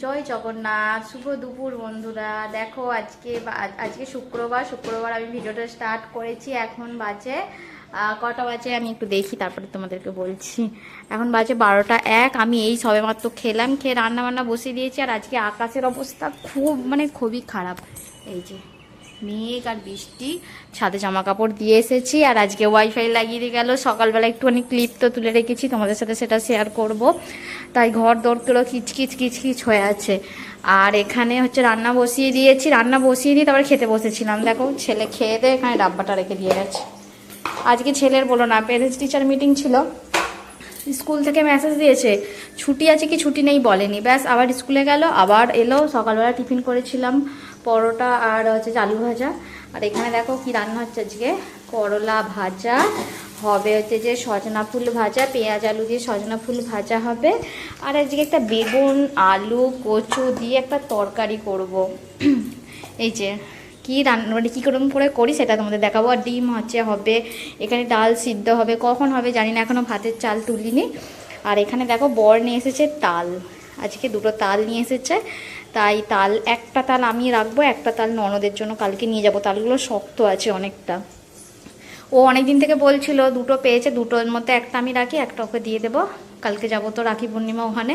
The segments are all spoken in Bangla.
জয় জগন্নাথ, শুভ দুপুর বন্ধুরা। দেখো, আজকে আজকে শুক্রবার শুক্রবার আমি ভিডিওটা স্টার্ট করেছি, এখন বাজে কটা বাজে আমি একটু দেখি, তারপরে তোমাদেরকে বলছি। এখন বাজে বারোটা এক, আমি এই সবে মাত্র খেলাম, খেয়ে রান্না বান্না বসিয়ে দিয়েছি, আর আজকে আকাশের অবস্থা খুব মানে খুবই খারাপ। এই যে মেঘ আর বৃষ্টি। ছাদে জামা কাপড় দিয়ে এসেছি আর আজকে ওয়াইফাই লাগিয়ে গেল। সকালবেলা একটুখানি ক্লিপ তো তুলে রেখেছি, তোমাদের সাথে সেটা শেয়ার করব। তাই ঘর দৌড়গুলো কিচকিচ কিচকিচ হয়ে আছে। আর এখানে হচ্ছে রান্না বসিয়ে দিয়েছি। রান্না বসিয়ে দিয়ে তারপরে খেতে বসেছিলাম। দেখো, ছেলে খেয়ে দিয়ে এখানে ডাব্বাটা রেখে দিয়ে গেছে। আজকে ছেলের বলো না প্যারেন্টস টিচার মিটিং ছিল। স্কুল থেকে মেসেজ দিয়েছে, ছুটি আছে কি ছুটি নেই? বলেনি। ব্যাস, আবার স্কুলে গেল, আবার এলো। সকালবেলা টিফিন করেছিলাম। পরোটা আর হচ্ছে আলু ভাজা। আর এখানে দেখো কি রান্না হচ্ছে আজকে? করলা ভাজা, হবে হচ্ছে যে সজনা ফুল ভাজা, পেঁয়াজ আলু দিয়ে সজনা ফুল ভাজা হবে। আর আজকে একটা বেগুন, আলু, কচু দিয়ে একটা তরকারি করব। এই যে, কি রান্না মানে কী রকম করে করি সেটা তোমাদের দেখাবো। আর ডিম হচ্ছে হবে, এখানে ডাল সিদ্ধ হবে, কখন হবে জানি না এখনও ভাতের চাল তুলিনি। আর এখানে দেখো বর নিয়ে এসেছে তাল। আজকে দুটো তাল নিয়ে এসেছে। তাই তাল, একটা তাল আমি রাখব, একটা তাল ননদের জন্য কালকে নিয়ে যাব। তালগুলো শক্ত আছে অনেকটা। ও অনেক দিন থেকে বলছিল, দুটো পেয়েছে, দুটোর মধ্যে একটা আমি রাখি, একটা ওকে দিয়ে দেবো। কালকে যাব তো রাখি পূর্ণিমা ওখানে।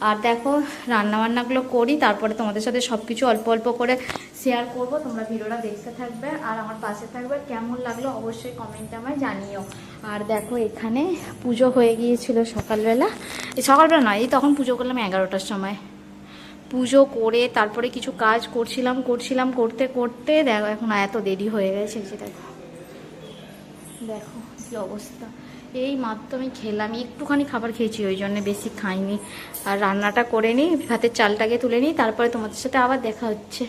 আর দেখো, রান্নাবান্নাগুলো করি, তারপরে তোমাদের সাথে সব কিছু অল্প অল্প করে শেয়ার করব। তোমরা ভিডিওটা দেখতে থাকবে, আর আমার পাশে থাকবে। কেমন লাগল অবশ্যই কমেন্টে আমায় জানিও। আর দেখো, এখানে পুজো হয়ে গিয়েছিল সকালবেলা। সকালবেলা নয়, এই তখন পুজো করলাম এগারোটার সময়। পুজো করে তারপরে কিছু কাজ করছিলাম করছিলাম, করতে করতে দেখো এখন এত দেরি হয়ে গেছে যে দেখো। দেখো কি অবস্থা। এই মাত্র আমি খেলাম, একটুখানি খাবার খেয়েছি, ওই জন্য বেশি খাইনি। আর রান্নাটা করে নিই ভাতের চালটাকে তুলে নিই, তারপরে তোমাদের সাথে আবার দেখা হচ্ছে।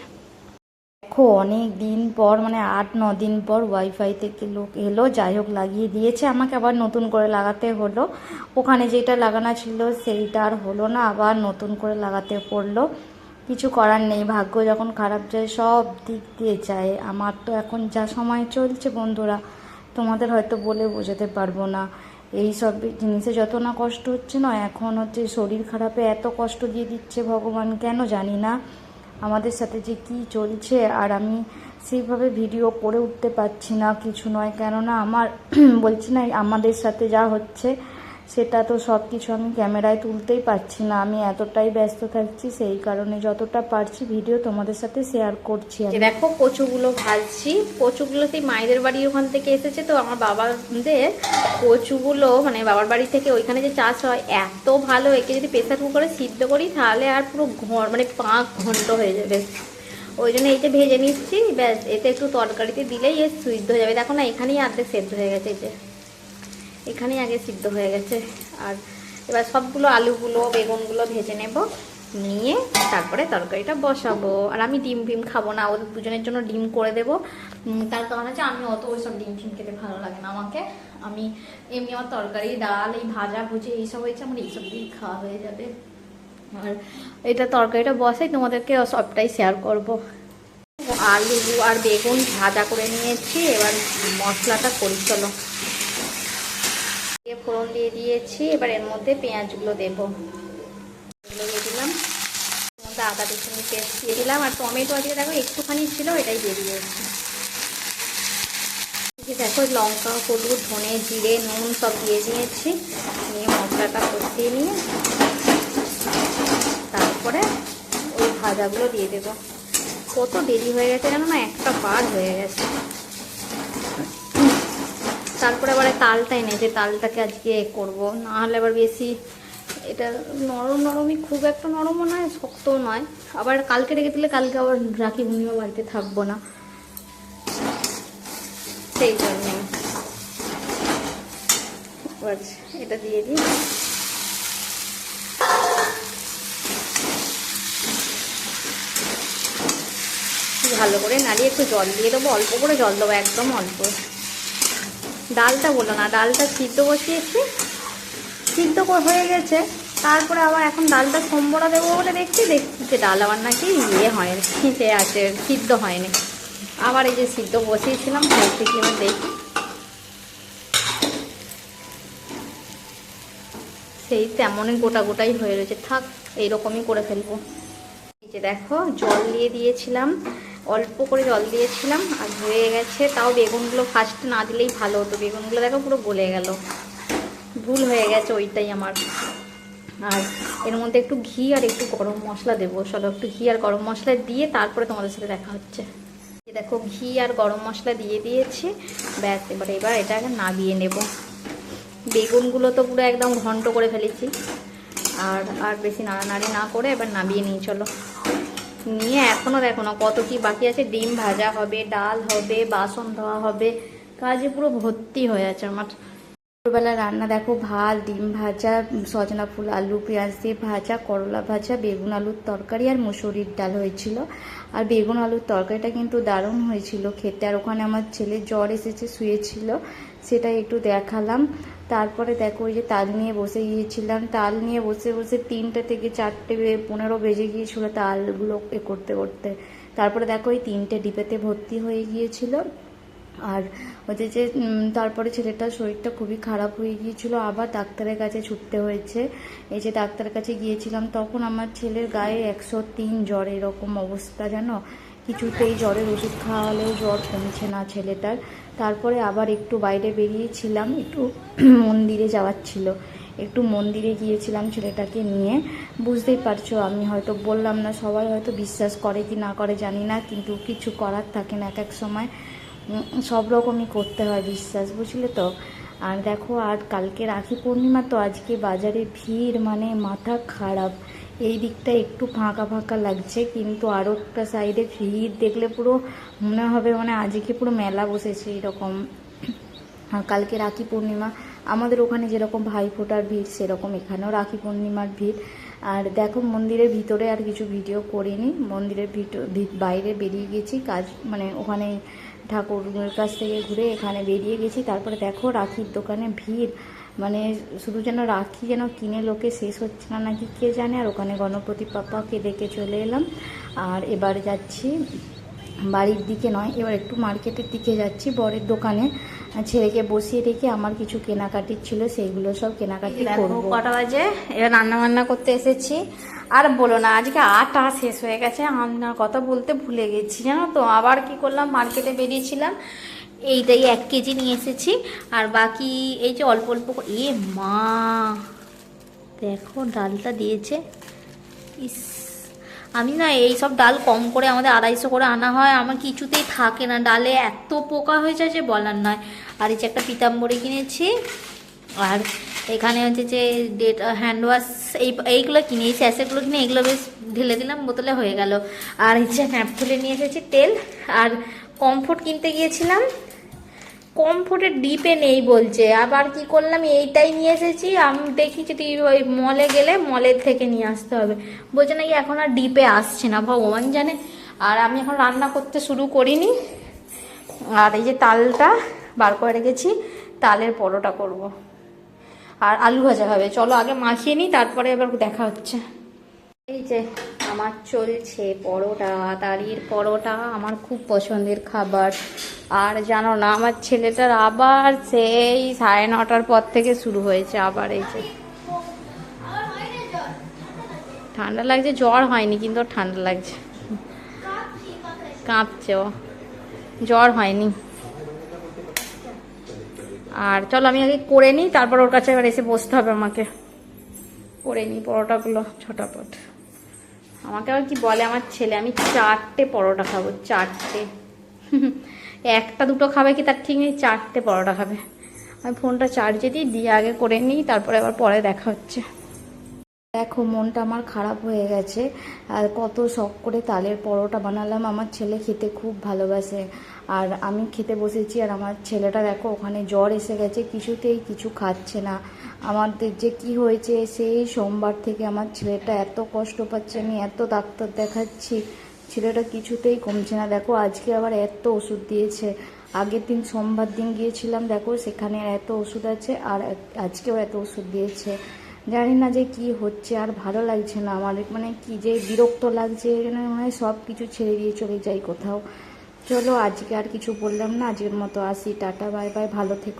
দেখো অনেক দিন পর মানে আট, ন দিন পর ওয়াইফাই থেকে লোক এলো, যাই হোক লাগিয়ে দিয়েছে। আমাকে আবার নতুন করে লাগাতে হলো। ওখানে যেটা লাগানো ছিল সেইটা আর হলো না, আবার নতুন করে লাগাতে পড়ল। কিছু করার নেই, ভাগ্য যখন খারাপ যায়, সব দিক দিয়ে যায়। আমার তো এখন যা সময় চলছে বন্ধুরা, তোমাদের হয়তো বলে বোঝাতে পারব না। এই সব জিনিসে যত না কষ্ট হচ্ছে না, এখন হচ্ছে শরীর খারাপে এত কষ্ট দিয়ে দিচ্ছে ভগবান, কেন জানি না। আমাদের সাথে যে কি চলছে আর আমি সেইভাবে ভিডিও করে উঠতে পারছি না, কিছু নয়। কেননা আমার বলছি না, আমাদের সাথে যা হচ্ছে সেটা তো সব কিছু আমি ক্যামেরায় তুলতেই পারছি না। আমি এতটাই ব্যস্ত থাকছি, সেই কারণে যতটা পারছি ভিডিও তোমাদের সাথে শেয়ার করছি দেখো কচুগুলো ভাজছি। কচুগুলো সেই মায়েদের বাড়ি ওখান থেকে এসেছে তো আমার বাবাদের কচুগুলো মানে বাবার বাড়ি থেকে ওইখানে যে চাষ হয়, এত ভালো। একে যদি প্রেসার কুকারে সিদ্ধ করি, তাহলে আর পুরো ঘর মানে পাঁক ঘন্ট হয়ে যাবে। ওই জন্য এইটা ভেজে নিচ্ছি। ব্যাস, এতে একটু তরকারিতে দিলেই এর সিদ্ধ হয়ে যাবে। দেখো না, এখানেই আর্ধেক সেদ্ধ হয়ে গেছে এই যে। এখানেই আগে সিদ্ধ হয়ে গেছে। আর এবার সবগুলো আলুগুলো, বেগুনগুলো ভেজে নেব, নিয়ে তারপরে তরকারিটা বসাবো। আর আমি ডিম ফিম খাব না, ওদের দুজনের জন্য ডিম করে দেবো। তার কারণ হচ্ছে আমি অত ওইসব ডিম ফিম খেতে ভালো লাগে না। আমাকে, আমি এমনি আমার তরকারি, ডাল, এই ভাজা, ভুজি, এইসব হয়েছে, আমার এইসব দিয়ে খাওয়া হয়ে যাবে। আর এটা তরকারিটা বসাই, তোমাদেরকে সবটাই শেয়ার করব। আলু আর বেগুন ভাজা করে নিয়েছি, এবার মশলাটা করি, চলো। ফোড়ন দিয়ে দিয়েছি, এবার এর মধ্যে পেঁয়াজগুলো দেবো। দিয়ে দিলাম। মধ্যে আদা রসুন পেস্ট দিয়ে দিলাম। আর টমেটো আজকে দেখো একটুখানি ছিল, এটাই দিয়ে দিয়েছি। দেখো, লঙ্কা, হলুদ, ধনে, জিরে, নুন সব দিয়ে দিয়েছি। নিয়ে মশলাটা কষিয়ে নিয়ে তারপরে ওই ভাজাগুলো দিয়ে দেবো। কত দেরি হয়ে গেছে জানো না? একটা বার হয়ে গেছে। তারপরে আবার তালটা এনেছে তালটাকে আজকে করব। না হলে আবার বেশি এটা নরম নরমই, খুব একটা নরমও নয়, শক্তও নয়। আবার কালকে রেখে দিলে কালকে আবার রাখি পূর্ণিমা বাড়িতে থাকব না। সেই জন্যে। এটা দিয়ে দিই। ভালো করে নাড়িয়ে একটু জল দিয়ে দেবো, অল্প করে জল দেবো, একদম অল্প। ডালটা বলো না, ডালটা সিদ্ধ বসিয়েছি। সিদ্ধ হয়ে গেছে। তারপরে আবার এখন ডালটা সম্বরা দেবো বলে দেখছি দেখছি যে ডাল আবার নাকি ইয়ে হয়নি সে আছে, সিদ্ধ হয়নি। আবার এই যে সিদ্ধ বসিয়েছিলাম হয়েছে কি এবার দেখি। সেই তেমনই গোটা গোটাই হয়ে রয়েছে। থাক, এইরকমই করে ফেলব। এই যে দেখো, জল দিয়ে দিয়েছিলাম। অল্প করে জল দিয়েছিলাম আর হয়ে গেছে। তাও বেগুনগুলো ফার্স্ট না দিলেই ভালো হতো। বেগুনগুলো দেখো পুরো গলে গেল। ভুল হয়ে গেছে ওইটাই আমার। আর এর মধ্যে একটু ঘি আর একটু গরম মশলা দেবো। চলো একটু ঘি আর গরম মশলা দিয়ে তারপরে তোমাদের সাথে দেখা হচ্ছে। দেখো ঘি আর গরম মশলা দিয়ে দিয়েছি। ব্যাস, এবার এবার এটাকে নাবিয়ে নেব। বেগুনগুলো তো পুরো একদম ঘন্ট করে ফেলেছি। আর আর বেশি নাড়ানাড়ি না করে এবার নাবিয়ে নিয়ে চলো। নিয়ে এখনও দেখো না কত কি বাকি আছে। ডিম ভাজা হবে, ডাল হবে, বাসন ধোয়া হবে, কাজে পুরো ভর্তি হয়ে আছে আমার। দুপুরবেলা রান্না দেখো, ভাত, ডিম ভাজা, সজনা ফুল, আলু, পেঁয়াজ দিয়ে ভাজা, করলা ভাজা, বেগুন আলুর তরকারি আর মুসুরির ডাল হয়েছিল। আর বেগুন আলুর তরকারিটা কিন্তু দারুণ হয়েছিল খেতে। আর ওখানে আমার ছেলে জ্বর এসেছে, শুয়েছিল সেটা একটু দেখালাম। তারপরে দেখো ওই যে তাল নিয়ে বসে গিয়েছিলাম। তাল নিয়ে বসে বসে তিনটে থেকে চারটে পনেরো বেজে গিয়েছিল তালগুলো এ করতে করতে। তারপরে দেখো ওই তিনটে ডিপেতে ভর্তি হয়ে গিয়েছিল। আর হচ্ছে যে তারপরে ছেলেটার শরীরটা খুবই খারাপ হয়ে গিয়েছিল, আবার ডাক্তারের কাছে ছুটতে হয়েছে। এই যে ডাক্তারের কাছে গিয়েছিলাম, তখন আমার ছেলের গায়ে একশো তিন জ্বর, এরকম অবস্থা জানো? কিছুতেই জ্বরের ওষুধ খাওয়ালেও জ্বর কমছে না ছেলেটার। তারপরে আবার একটু বাইরে বেরিয়েছিলাম, একটু মন্দিরে যাওয়ার ছিল। একটু মন্দিরে গিয়েছিলাম ছেলেটাকে নিয়ে। বুঝতেই পারছ, আমি হয়তো বললাম না, সবাই হয়তো বিশ্বাস করে কি না করে জানি না, কিন্তু কিছু করার থাকে না এক এক সময়। সব রকমই করতে হয় বিশ্বাস, বুঝলে তো? আর দেখো, আর কালকে রাখি পূর্ণিমা তো আজকে বাজারে ভিড় মানে মাথা খারাপ। এই দিকটা একটু ফাঁকা ফাঁকা লাগছে, কিন্তু আরও একটা সাইডে ভিড় দেখলে পুরো মনে হবে মানে আজকে পুরো মেলা বসেছে এরকম। কালকে রাখি পূর্ণিমা, আমাদের ওখানে যেরকম ভাইফোঁটার ভিড় সেরকম এখানেও রাখি পূর্ণিমার ভিড়। আর দেখো মন্দিরের ভিতরে আর কিছু ভিডিও করিনি, মন্দিরের বাইরে বেরিয়ে গেছি, কাজ মানে ওখানে ঠাকুরের কাছ থেকে ঘুরে এখানে বেরিয়ে গেছি, তারপরে দেখো রাখির দোকানে ভিড়। মানে শুধু যেন রাখি যেন কিনে লোকে শেষ হচ্ছে না নাকি কে জানে? আর ওখানে গণপতি পাপাকে ডেকে চলে এলাম। আর এবার যাচ্ছি বাড়ির দিকে নয় এবার একটু মার্কেটের দিকে যাচ্ছি বরের দোকানে। ছেলেকে বসিয়ে রেখে আমার কিছু কেনাকাটির ছিল সেইগুলো সব কেনাকাটি করব। কটা বাজে এবার রান্না বান্না করতে এসেছি। আর বলো না আজকে আটা শেষ হয়ে গেছে রান্নার কথা বলতে ভুলে গেছি জানো তো? আবার কি করলাম মার্কেটে বেরিয়েছিলাম। এইটাই এক কেজি নিয়ে এসেছি। আর বাকি এই যে অল্প অল্প এ মা, দেখো ডালটা দিয়েছে। ইস, আমি না এই সব ডাল কম করে আমাদের আড়াইশো করে আনা হয়, আমার কিছুতেই থাকে না। ডালে এত পোকা হয়ে যায় যে বলার নয়। আর এই যে একটা পিতাম্বরি কিনেছি, আর এখানে হচ্ছে যে ডেট, হ্যান্ড ওয়াশ, এই, এইগুলো কিনে, এই স্যাসেগুলো কিনে এগুলো বেশ ঢেলে দিলাম, বোতলে হয়ে গেল। আর এই যে ন্যাপথুলে নিয়ে এসেছি তেল, আর কমফোর্ট কিনতে গিয়েছিলাম। কমফোর্টের ডিপে নেই বলছে। আবার কি করলাম? এইটাই নিয়ে এসেছি। আমি, দেখি যদি ওই মলে গেলে মলের থেকে নিয়ে আসতে হবে। বলছে নাকি এখন আর ডিপে আসছে না। ভগবান জানে। আর আমি এখন রান্না করতে শুরু করিনি। আর এই যে তালটা বার করে রেখেছি, তালের পরোটা করব। আর আলু ভাজা হবে। চলো আগে মাখিয়ে নিই, তারপরে এবার দেখা হচ্ছে। এই যে আমার চলছে পরোটা, তারির পরোটা, আমার খুব পছন্দের খাবার। আর জানো না, আমার ছেলেটার আবার সেই সাড়ে নটার পর থেকে শুরু হয়েছে আবার এই যে। ঠান্ডা লাগছে, জ্বর হয়নি, কিন্তু ঠান্ডা লাগছে। কাঁপছে ও। জ্বর হয়নি। আর চলো, আমি আগে করে নিই, তারপর ওর কাছে এবার এসে বসতে হবে আমাকে। করে নিই পরোটাগুলো ছটাপট আমাকে আবার কি বলে আমার ছেলে? আমি চারটে পরোটা খাব, চারটে। একটা দুটো খাবে কি তার ঠিক নেই? চারটে পরোটা খাবে। আমি ফোনটা চার্জে দিই, দিয়ে আগে করে নিই, তারপরে আবার পরে দেখা হচ্ছে। দেখো, মনটা আমার খারাপ হয়ে গেছে। আর কত শখ করে তালের পরোটা বানালাম। আমার ছেলে খেতে খুব ভালোবাসে। আর আমি খেতে বসেছি আর আমার ছেলেটা দেখো, ওখানে জ্বর এসে গেছে, কিছুতেই কিছু খাচ্ছে না। আমাদের যে কি হয়েছে, সেই সোমবার থেকে আমার ছেলেটা এত কষ্ট পাচ্ছে, আমি এত ডাক্তার দেখাচ্ছি, ছেলেটা কিছুতেই কমছে না। দেখো, আজকে আবার এত ওষুধ দিয়েছে। আগের দিন সোমবার দিন গিয়েছিলাম, দেখো, সেখানে এত ওষুধ আছে আর আজকেও এত ওষুধ দিয়েছে। জানি না যে কি হচ্ছে, আর ভালো লাগছে না আমার মানে কি যে বিরক্ত লাগছে যেন মনে সব কিছু ছেড়ে দিয়ে চলে যাই কোথাও। চলো, আজকে আর কিছু বললাম না, আজকের মতো আসি, টাটা, বাই বাই, ভালো থেকো।